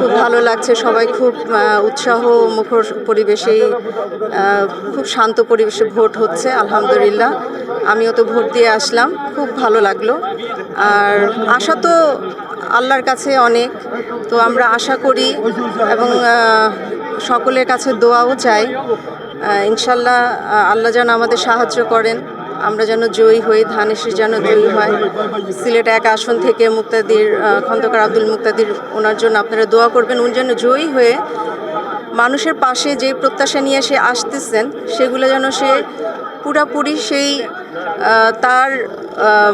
খুব ভালো লাগছে, সবাই খুব উৎসাহ মুখর পরিবেশেই খুব শান্ত পরিবেশে ভোট হচ্ছে, আলহামদুলিল্লাহ। আমিও তো ভোট দিয়ে আসলাম, খুব ভালো লাগল। আর আশা তো আল্লাহর কাছে অনেক, তো আমরা আশা করি এবং সকলের কাছে দোয়াও চাই। ইনশাল্লাহ, আল্লাহ যেন আমাদের সাহায্য করেন। আমরা যেন জয়ী হই ধানেশের যেন জয়ী হয়। সিলেট এক আসন থেকে মুক্তাদির খন্দকার আব্দুল মুক্তাদির ওনার জন্য আপনারা দোয়া করবেন। উনি যেন জয়ী হয়ে মানুষের পাশে যে প্রত্যাশা নিয়ে সে আসতেছেন, সেগুলো যেন সে পুরাপুরি সেই তার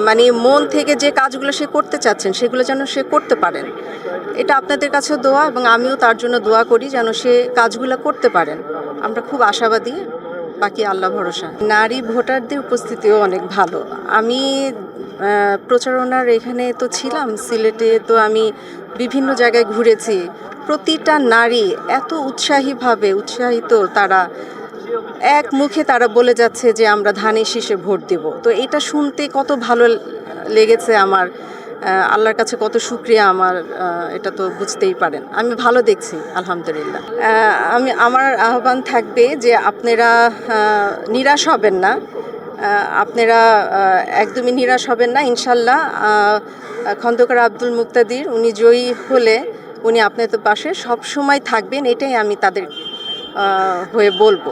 মানে মন থেকে যে কাজগুলো সে করতে চাচ্ছেন, সেগুলো যেন সে করতে পারেন। এটা আপনাদের কাছে দোয়া এবং আমিও তার জন্য দোয়া করি যেন সে কাজগুলো করতে পারেন। আমরা খুব আশাবাদী বাকি আল্লাহ ভরসা। নারী ভোটারদের উপস্থিতিও অনেক ভালো। আমি প্রচারণার এখানে তো ছিলাম, সিলেটে তো আমি বিভিন্ন জায়গায় ঘুরেছি। প্রতিটা নারী এত উৎসাহীভাবে উৎসাহিত, তারা এক মুখে তারা বলে যাচ্ছে যে আমরা ধানের শীষে ভোট দেব। তো এটা শুনতে কত ভালো লেগেছে আমার। আল্লাহর কাছে কত শুক্রিয়া আমার এটা তো বুঝতেই পারেন। আমি ভালো দেখছি, আলহামদুলিল্লাহ। আমি, আমার আহ্বান থাকবে যে আপনারা নিরাশ হবেন না। আপনারা একদমই নিরাশ হবেন না, ইনশাল্লাহ। খন্দকার আব্দুল মুক্তাদির, উনি জয়ী হলে উনি আপনাদের পাশে সব সময় থাকবেন, এটাই আমি তাদের হয়ে বলব।